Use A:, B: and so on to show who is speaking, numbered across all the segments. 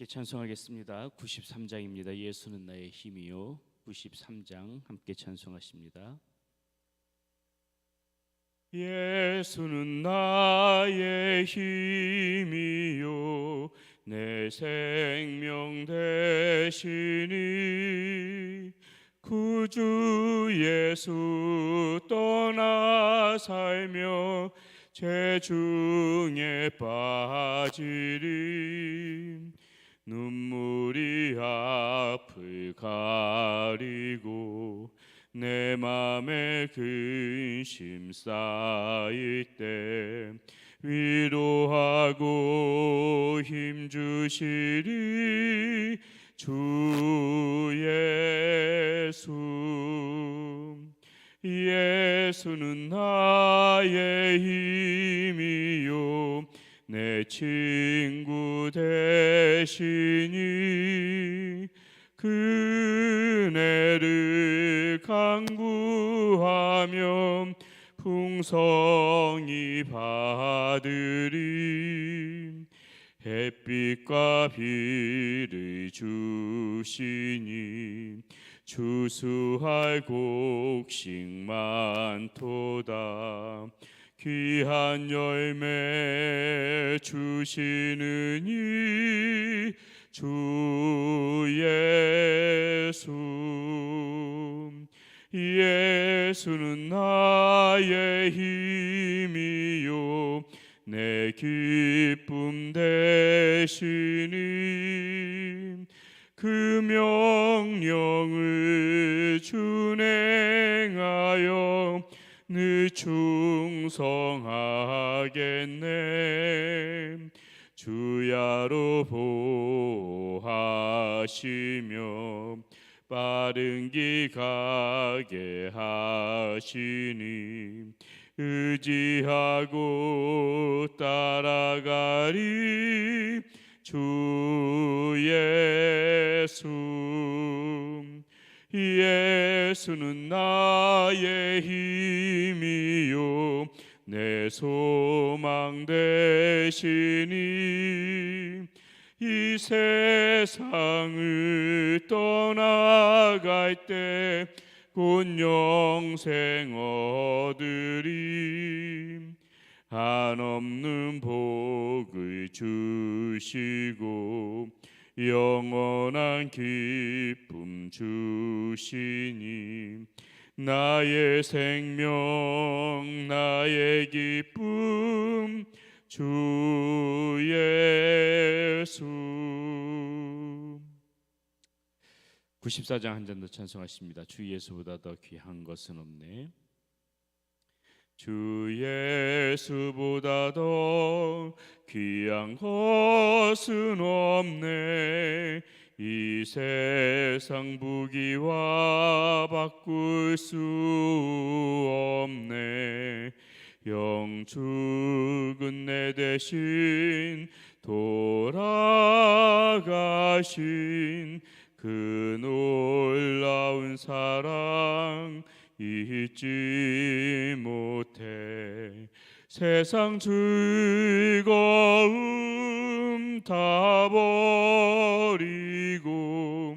A: 함께 찬송하겠습니다. 93장입니다. 예수는 나의 힘이요. 93장 함께 찬송하십니다. 예수는 나의 힘이요 내 생명 되시니 구주 예수 떠나 살며 재중에 빠지리 눈물이 앞을 가리고 내 맘에 근심 쌓일 때 위로하고 힘 주시리 주 예수. 예수는 나의 힘이요 내 친구 되시니 그네를 간구하면 풍성이 받으리. 햇빛과 비를 주시니 추수할 곡식 많도다 귀한 열매 주시느니 주 예수. 예수는 나의 힘이요. 내 기쁨 되시니 그 명령을 준행하여 늘 충성하겠네. 주야로 보하시며 빠른 길 가게 하시니 의지하고 따라가리 주 예수 예수는 나의 힘이요. 내 소망 되시니 이 세상을 떠나갈 때곧 영생 얻으리. 한없는 복을 주시고 영원한 기쁨 주시니 나의 생명 나의 기쁨 주 예수 94장 한 잔 더 찬송하십니다. 주 예수보다 더 귀한 것은 없네. 주 예수보다 더 귀한 것은 없네. 이 세상 부귀와 바꿀 수 없네. 영 죽은 내 대신 돌아가신 그 놀라운 사랑 잊지 못해. 세상 즐거움 다 버리고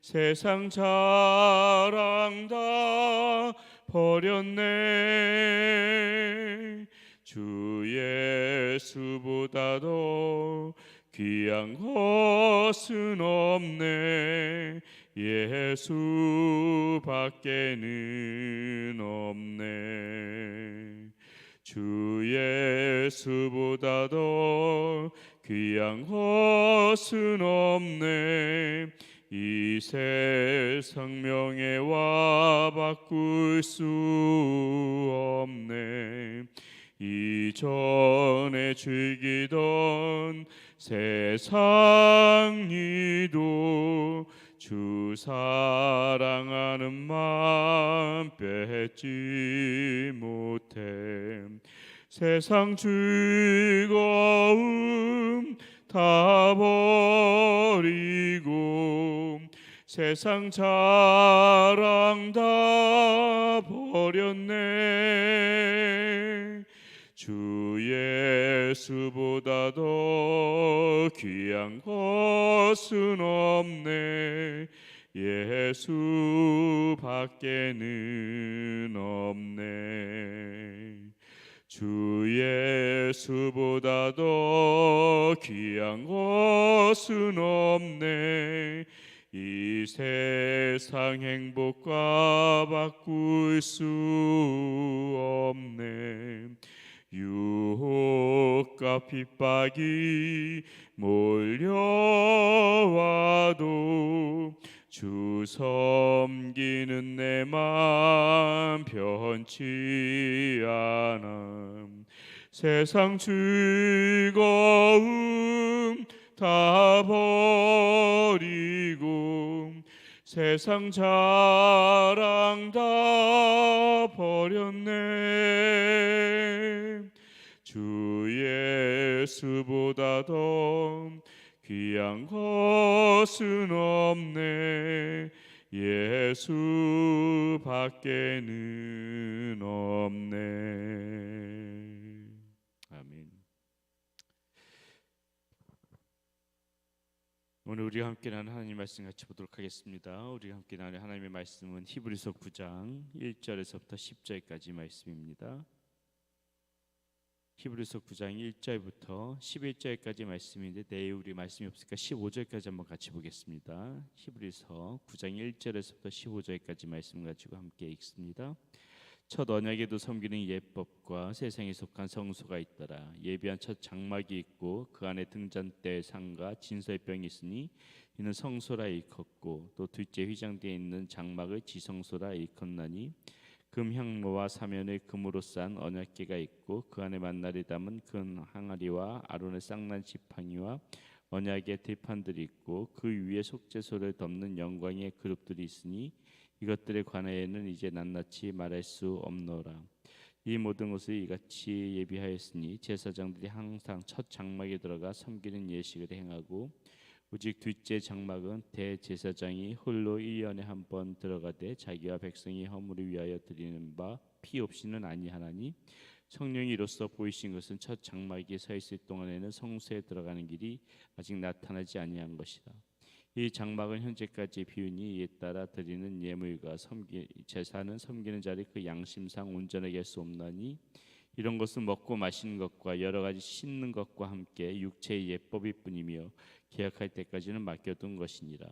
A: 세상 자랑 다 버렸네. 주 예수보다 더 귀한 것은 없네 예수밖에는 없네. 주 예수보다 더 귀한 것은 없네. 이 세상 명예와 바꿀 수 없네. 이전에 즐기던 세상 이도 주 사랑하는 마음 뺏지 못해 세상 즐거움 다 버리고 세상 자랑 다 버렸네 주 예수보다 더 귀한 것은 없네. 예수 밖에는 없네. 주 예수보다 더 귀한 것은 없네. 이 세상 행복과 바꿀 수 없네 유혹과 핍박이 몰려와도 주 섬기는 내맘 변치 않아 세상 즐거움 다 버리고 세상 자랑 다 버렸네. 주 예수보다 더 귀한 것은 없네. 예수 밖에는 없네 아멘 오늘 우리가 함께 나눈 하나님 말씀 같이 보도록 하겠습니다. 우리가 함께 나눈 하나님의 말씀은 히브리서 9장 1절에서부터 10절까지 말씀입니다. 히브리서 9장 1절부터 11절까지 말씀인데 내일 우리 말씀이 없으니까 15절까지 한번 같이 보겠습니다. 히브리서 9장 1절에서부터 15절까지 말씀 가지고 함께 읽습니다. 첫 언약에도 섬기는 예법과 세상에 속한 성소가 있더라. 예비한 첫 장막이 있고 그 안에 등잔대 상과 진설병이 있으니 이는 성소라 일컫고 또 둘째 휘장되어 있는 장막을 지성소라 일컫나니 금향로와 사면을 금으로 싼 언약궤가 있고 그 안에 만나리 담은 큰 항아리와 아론의 쌍난 지팡이와 언약의 들판들이 있고 그 위에 속죄소를 덮는 영광의 그룹들이 있으니 이것들에 관하여는 이제 낱낱이 말할 수 없노라. 이 모든 것을 이같이 예비하였으니 제사장들이 항상 첫 장막에 들어가 섬기는 예식을 행하고 오직 둘째 장막은 대제사장이 홀로 1년에 한 번 들어가되 자기와 백성이 허물을 위하여 드리는 바 피 없이는 아니하나니 성령이 이로써 보이신 것은 첫 장막에 서 있을 동안에는 성소에 들어가는 길이 아직 나타나지 아니한 것이다. 이 장막은 현재까지 비운이 이에 따라 드리는 예물과 섬기 제사는 섬기는 자리 그 양심상 온전하게 할 수 없나니 이런 것은 먹고 마시는 것과 여러 가지 씻는 것과 함께 육체의 예법일 뿐이며 계약할 때까지는 맡겨둔 것이니라.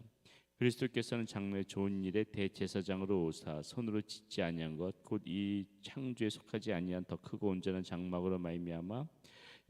A: 그리스도께서는 장래 좋은 일에 대제사장으로 오사 손으로 짓지 아니한 것 곧 이 창조에 속하지 아니한 더 크고 온전한 장막으로 말미암아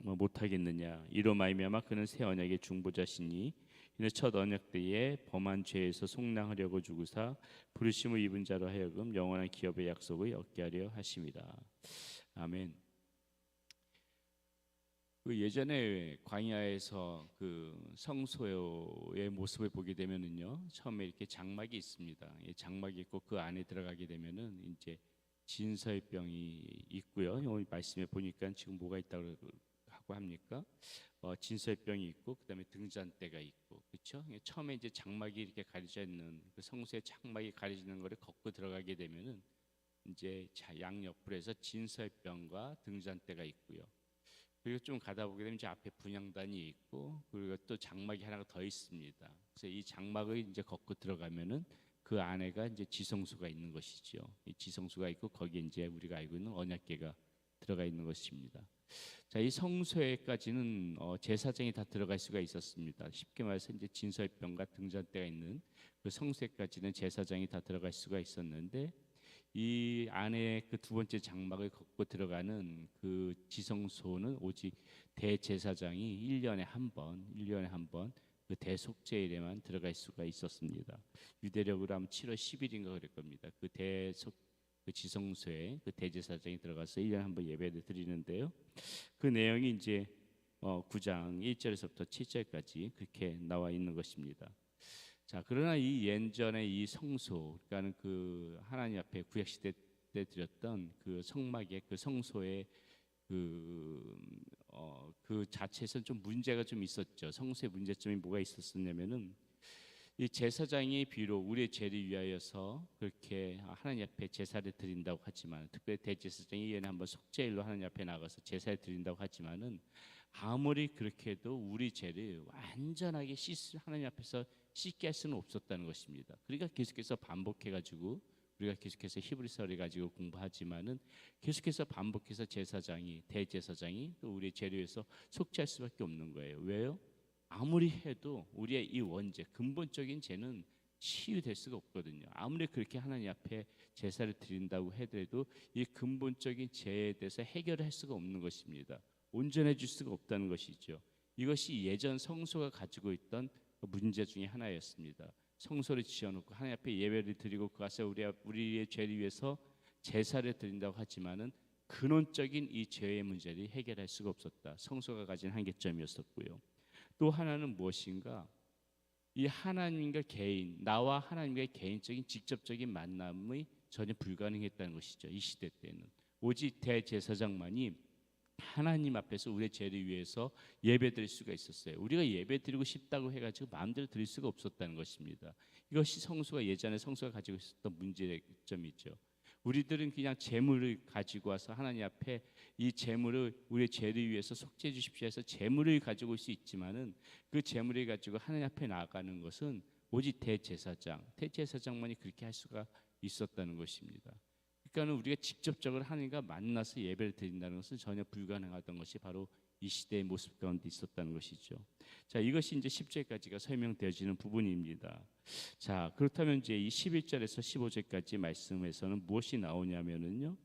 A: 못하겠느냐 이로 말미암아 그는 새 언약의 중보자시니 이는 첫 언약 때에 범한 죄에서 속량하려고 주구사 부르심을 입은 자로 하여금 영원한 기업의 약속을 얻게 하려 하심이라 아멘. 그 예전에 광야에서 그 성소의 모습을 보게 되면은요 처음에 이렇게 장막이 있습니다. 이 장막이 있고 그 안에 들어가게 되면은 이제 진설병이 있고요. 오늘 말씀에 보니까 지금 뭐가 있다고 하고 합니까? 어, 진설병이 있고 그다음에 등잔대가 있고 그렇죠? 처음에 이제 장막이 이렇게 가려져 있는 그 성소의 장막이 가려지는 거를 걷고 들어가게 되면은 이제 양옆으로해서 진설병과 등잔대가 있고요. 그리고 좀 가다 보게 되면 이제 앞에 분향단이 있고 그리고 또 장막이 하나가 더 있습니다. 그래서 이 장막을 이제 걷고 들어가면은 그 안에가 이제 지성소가 있는 것이죠. 이 지성소가 있고 거기에 이제 우리가 알고 있는 언약궤가 들어가 있는 것입니다. 자, 이 성소에까지는 어, 제사장이 다 들어갈 수가 있었습니다. 쉽게 말해서 이제 진설병과 등잔대가 있는 그 성소에까지는 제사장이 다 들어갈 수가 있었는데 이 안에 그 두 번째 장막을 걷고 들어가는 그 지성소는 오직 대제사장이 1년에 한 번, 1년에 한번 그 대속제일에만 들어갈 수가 있었습니다. 유대력으로 하면 7월 10일인가 그럴 겁니다. 그 대속 그 지성소에 그 대제사장이 들어가서 1년에 한 번 예배를 드리는데요. 그 내용이 이제 어, 9장 1절에서부터 7절까지 그렇게 나와 있는 것입니다. 자, 그러나 이 예전의 이 성소, 그러니까는 그 하나님 앞에 구약 시대 때 드렸던 그 성막의 그 성소의 그, 어, 그 자체에서 좀 문제가 좀 있었죠. 성소의 문제점이 뭐가 있었었냐면은 이 제사장이 비록 우리의 죄를 위하여서 그렇게 하나님 앞에 제사를 드린다고 하지만 특별히 대제사장이 이에 한번 속죄일로 하나님 앞에 나가서 제사를 드린다고 하지만은 아무리 그렇게 해도 우리 죄를 완전하게 씻 하나님 앞에서 씻게 할 수는 없었다는 것입니다. 그러니까 계속해서 반복해 가지고 우리가 계속해서 히브리서를 가지고 공부하지만은 계속해서 반복해서 제사장이 대제사장이 또 우리의 죄를 위해서 속죄할 수밖에 없는 거예요. 왜요? 아무리 해도 우리의 이 원죄 근본적인 죄는 치유될 수가 없거든요. 아무리 그렇게 하나님 앞에 제사를 드린다고 해도 이 근본적인 죄에 대해서 해결할 수가 없는 것입니다. 온전해질 수가 없다는 것이죠. 이것이 예전 성소가 가지고 있던 문제 중에 하나였습니다. 성소를 지어놓고 하나님 앞에 예배를 드리고 그것에 우리 우리의 죄를 위해서 제사를 드린다고 하지만은 근원적인 이 죄의 문제를 해결할 수가 없었다. 성소가 가진 한계점이었었고요. 또 하나는 무엇인가? 이 하나님과 개인, 나와 하나님과의 개인적인 직접적인 만남이 전혀 불가능했다는 것이죠. 이 시대 때는 오직 대제사장만이 하나님 앞에서 우리의 죄를 위해서 예배드릴 수가 있었어요. 우리가 예배드리고 싶다고 해가지고 마음대로 드릴 수가 없었다는 것입니다. 이것이 성수가 예전에 성수가 가지고 있었던 문제점이죠. 우리들은 그냥 재물을 가지고 와서 하나님 앞에 이 재물을 우리의 죄를 위해서 속죄해 주십시오 해서 재물을 가지고 올 수 있지만은 그 재물을 가지고 하나님 앞에 나아가는 것은 오직 대제사장, 대제사장만이 그렇게 할 수가 있었다는 것입니다. 그러니까는 우리가 직접적으로 하나님과 만나서 예배를 드린다는 것은 전혀 불가능하던 것이 바로 이 시대의 모습 가운데 있었다는 것이죠. 자, 이것이 이제 10절까지가 설명되어지는 부분입니다. 자, 그렇다면 이제 이 11절에서 15절까지 말씀에서는 무엇이 나오냐면은요.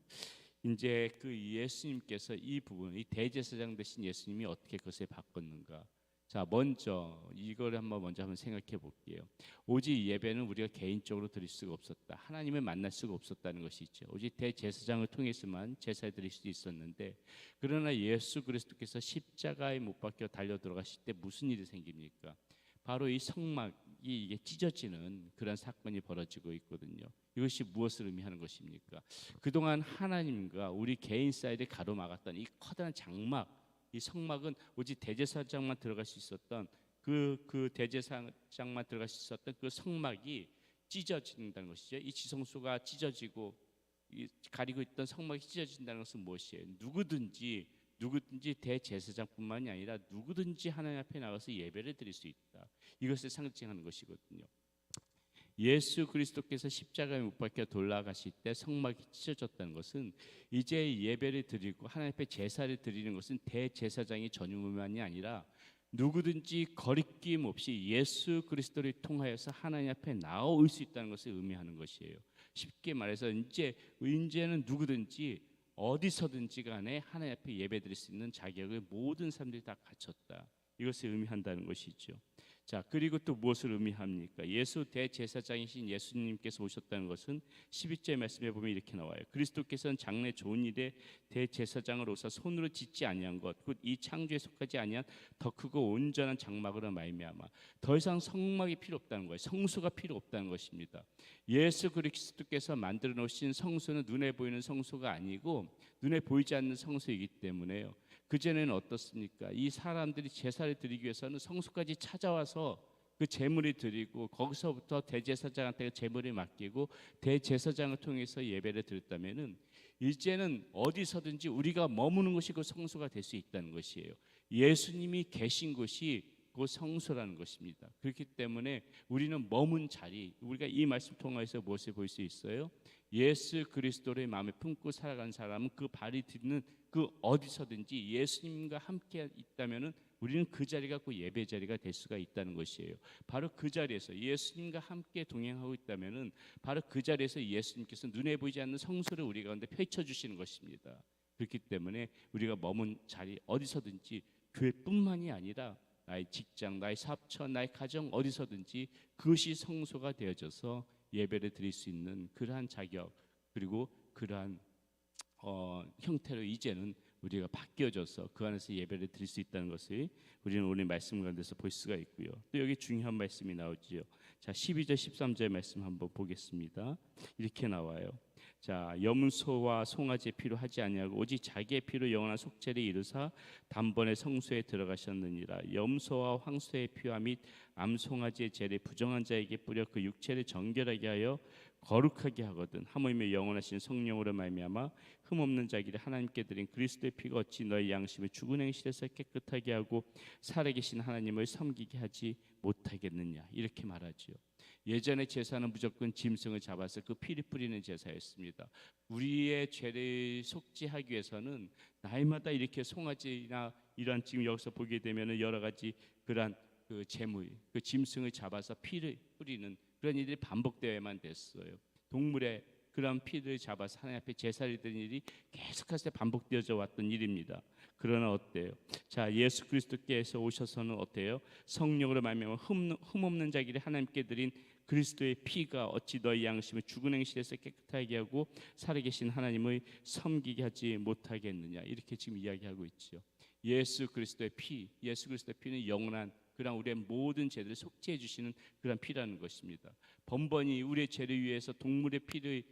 A: 이제 그 예수님께서 이 부분, 이 대제사장 되신 예수님이 어떻게 그것을 바꿨는가? 자, 먼저 이걸 한번 먼저 한번 생각해 볼게요. 오직 예배는 우리가 개인적으로 드릴 수가 없었다. 하나님을 만날 수가 없었다는 것이 있죠. 오직 대제사장을 통해서만 제사 드릴 수 있었는데 그러나 예수 그리스도께서 십자가에 못 박혀 달려 들어가실 때 무슨 일이 생깁니까? 바로 이 성막이 이게 찢어지는 그런 사건이 벌어지고 있거든요. 이것이 무엇을 의미하는 것입니까? 그동안 하나님과 우리 개인 사이를 가로막았던 이 커다란 장막 이 성막은 오직 대제사장만 들어갈 수 있었던 그, 그 대제사장만 들어갈 수 있었던 그 성막이 찢어진다는 것이죠. 이 지성소가 찢어지고 이 가리고 있던 성막이 찢어진다는 것은 무엇이에요? 누구든지 누구든지 대제사장뿐만이 아니라 누구든지 하나님 앞에 나가서 예배를 드릴 수 있다. 이것을 상징하는 것이거든요. 예수 그리스도께서 십자가에 못 박혀 돌아가실 때 성막이 찢어졌다는 것은 이제 예배를 드리고 하나님 앞에 제사를 드리는 것은 대제사장이 전유만이 아니라 누구든지 거리낌 없이 예수 그리스도를 통하여서 하나님 앞에 나올 수 있다는 것을 의미하는 것이에요. 쉽게 말해서 이제 이제는 누구든지 어디서든지 간에 하나님 앞에 예배드릴 수 있는 자격을 모든 사람들이 다 갖췄다. 이것을 의미한다는 것이죠. 자, 그리고 또 무엇을 의미합니까? 예수 대제사장이신 예수님께서 오셨다는 것은 12절 말씀에 보면 이렇게 나와요. 그리스도께서는 장래 좋은 일에 대제사장을 오사 손으로 짓지 아니한 것, 곧 이 창조에 속하지 아니한 더 크고 온전한 장막으로 말미암아 더 이상 성막이 필요 없다는 거예요. 성수가 필요 없다는 것입니다. 예수 그리스도께서 만들어 놓으신 성소는 눈에 보이는 성소가 아니고 눈에 보이지 않는 성소이기 때문에요. 그전에는 어떻습니까? 이 사람들이 제사를 드리기 위해서는 성소까지 찾아와서 그 제물을 드리고 거기서부터 대제사장한테 제물을 맡기고 대제사장을 통해서 예배를 드렸다면은 이제는 어디서든지 우리가 머무는 것이 그 성소가 될 수 있다는 것이에요. 예수님이 계신 곳이 그 성소라는 것입니다. 그렇기 때문에 우리는 머문 자리, 우리가 이 말씀 통해서 무엇을 볼 수 있어요? 예수 그리스도를 마음에 품고 살아간 사람은 그 발이 딛는 그 어디서든지 예수님과 함께 있다면은 우리는 그 자리가 그 예배 자리가 될 수가 있다는 것이에요. 바로 그 자리에서 예수님과 함께 동행하고 있다면은 바로 그 자리에서 예수님께서 눈에 보이지 않는 성소를 우리 가운데 펼쳐 주시는 것입니다. 그렇기 때문에 우리가 머문 자리 어디서든지 교회뿐만이 아니라 나의 직장, 나의 사업처, 나의 가정 어디서든지 그것이 성소가 되어져서 예배를 드릴 수 있는 그러한 자격 그리고 그러한 어, 형태로 이제는 우리가 바뀌어져서 그 안에서 예배를 드릴 수 있다는 것을 우리는 오늘 말씀 가운데서 볼 수가 있고요. 또 여기 중요한 말씀이 나오지요. 자, 12절 13절 말씀 한번 보겠습니다. 이렇게 나와요. 자, 염소와 송아지의 피로 하지 아니하고 오직 자기의 피로 영원한 속죄를 이루사 단번에 성소에 들어가셨느니라. 염소와 황소의 피와 및 암송아지의 죄를 부정한 자에게 뿌려 그 육체를 정결하게 하여 거룩하게 하거든 하물며 영원하신 성령으로 말미암아 흠 없는 자기를 하나님께 드린 그리스도의 피가 어찌 너희 양심을 죽은 행실에서 깨끗하게 하고 살아계신 하나님을 섬기게 하지 못하겠느냐 이렇게 말하지요. 예전의 제사는 무조건 짐승을 잡아서 그 피를 뿌리는 제사였습니다. 우리의 죄를 속죄하기 위해서는 날마다 이렇게 송아지나 이런 지금 여기서 보게 되면은 여러 가지 그러한 그 재물, 그 짐승을 잡아서 피를 뿌리는 그런 일이 반복되어야만 됐어요. 동물의 그런 피를 잡아서 하나님 앞에 제사를 드리는 일이 계속해서 반복되어져 왔던 일입니다. 그러나 어때요? 자, 예수 그리스도께서 오셔서는 어때요? 성령으로 말미암아 흠, 흠없는 자기를 하나님께 드린 그리스도의 피가 어찌 너희 양심을 죽은 행실에서 깨끗하게 하고 살아계신 하나님을 섬기게 하지 못하겠느냐 이렇게 지금 이야기하고 있죠. 예수 그리스도의 피, 예수 그리스도의 피는 영원한 그런 우리의 모든 죄들을 속죄해 주시는 그런 피라는 것입니다. 번번이 우리의 죄를 위해서 동물의 피를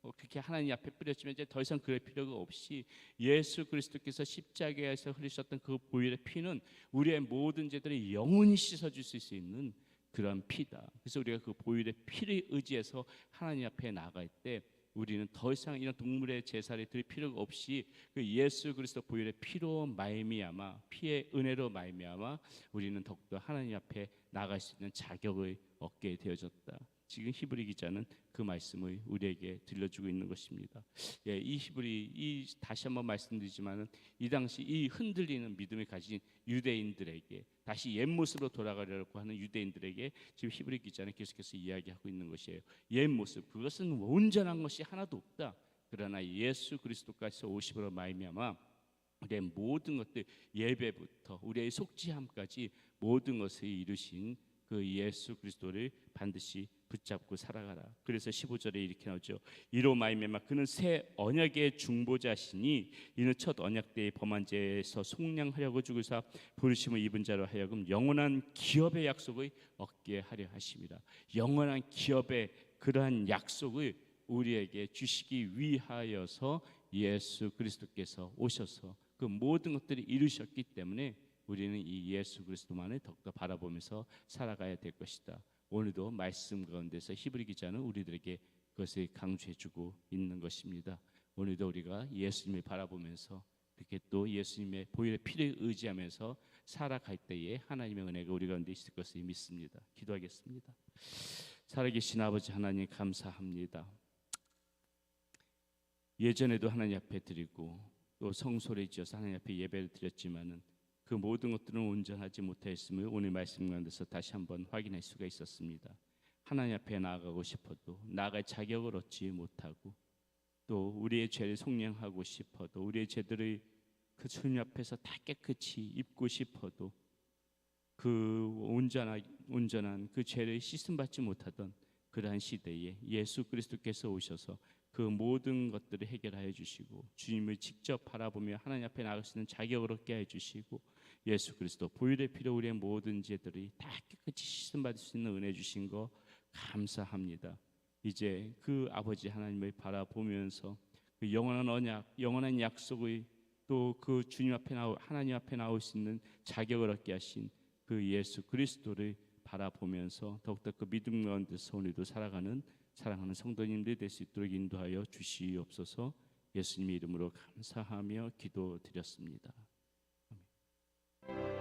A: 그렇게 하나님 앞에 뿌렸지만 이제 더 이상 그럴 필요가 없이 예수 그리스도께서 십자가에서 흘리셨던 그 보혈의 피는 우리의 모든 죄들을 영원히 씻어줄 수 있는 그런 피다. 그래서 우리가 그 보혈의 피를 의지해서 하나님 앞에 나갈 때 우리는 더 이상 이런 동물의 제사를 드릴 필요가 없이 그 예수 그리스도 보혈의 피로 말미암아 피의 은혜로 말미암아 우리는 더욱더 하나님 앞에 나갈 수 있는 자격을 얻게 되어졌다. 지금 히브리 기자는 그 말씀을 우리에게 들려주고 있는 것입니다. 예, 이 히브리 이 다시 한번 말씀드리지만은 이 당시 이 흔들리는 믿음을 가진 유대인들에게 다시 옛 모습으로 돌아가려고 하는 유대인들에게 지금 히브리 기자는 계속해서 이야기하고 있는 것이에요. 옛 모습 그것은 온전한 것이 하나도 없다. 그러나 예수 그리스도까지 오심으로 말미암아 우리의 모든 것들 예배부터 우리의 속죄함까지 모든 것을 이루신 그 예수 그리스도를 반드시 붙잡고 살아가라. 그래서 15절에 이렇게 나오죠. 이로 말미암아 그는 새 언약의 중보자시니 이는 첫 언약 때의 범한 죄에서 속량하려고 죽으사 부르심을 입은 자로 하여금 영원한 기업의 약속을 얻게 하려 하심이라. 영원한 기업의 그러한 약속을 우리에게 주시기 위하여서 예수 그리스도께서 오셔서 그 모든 것들을 이루셨기 때문에 우리는 이 예수 그리스도만을 더욱더 바라보면서 살아가야 될 것이다. 오늘도 말씀 가운데서 히브리 기자는 우리들에게 그것을 강조해주고 있는 것입니다. 오늘도 우리가 예수님을 바라보면서 이렇게 또 예수님의 보혈의 피를 의지하면서 살아갈 때에 하나님의 은혜가 우리 가운데 있을 것을 믿습니다. 기도하겠습니다. 살아계신 아버지 하나님 감사합니다. 예전에도 하나님 앞에 드리고 또 성소를 지어서 하나님 앞에 예배를 드렸지만은 그 모든 것들은 온전하지 못했음을 오늘 말씀 가운데서 다시 한번 확인할 수가 있었습니다. 하나님 앞에 나아가고 싶어도 나아갈 자격을 얻지 못하고 또 우리의 죄를 속량하고 싶어도 우리의 죄들을 그 주님 앞에서 다 깨끗이 입고 싶어도 그 온전한 온전한 그 죄를 씻음 받지 못하던 그러한 시대에 예수 그리스도께서 오셔서 그 모든 것들을 해결하여 주시고 주님을 직접 바라보며 하나님 앞에 나갈 수 있는 자격을 얻게 해 주시고 예수 그리스도 보혈의 피로 우리의 모든 죄들이 다 깨끗이 씻음 받을 수 있는 은혜 주신 거 감사합니다. 이제 그 아버지 하나님을 바라보면서 그 영원한 언약, 영원한 약속의 또 그 주님 앞에 나오 하나님 앞에 나올 수 있는 자격을 얻게 하신 그 예수 그리스도를 바라보면서 더욱더 그 믿음 가운데서 오늘도 살아가는 사랑하는 성도님들이 될수 있도록 인도하여 주시옵소서. 예수님의 이름으로 감사하며 기도드렸습니다. 아멘.